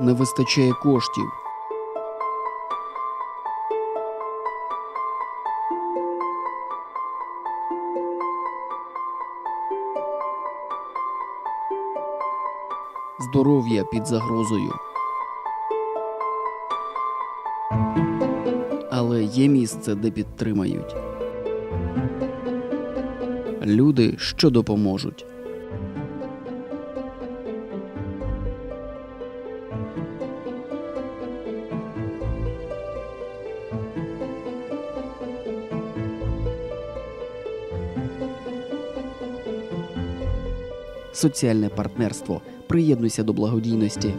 не вистачає коштів. Здоров'я під загрозою. Але є місце, де підтримають. Люди, що допоможуть. Соціальне партнерство. Приєднуйся до благодійності.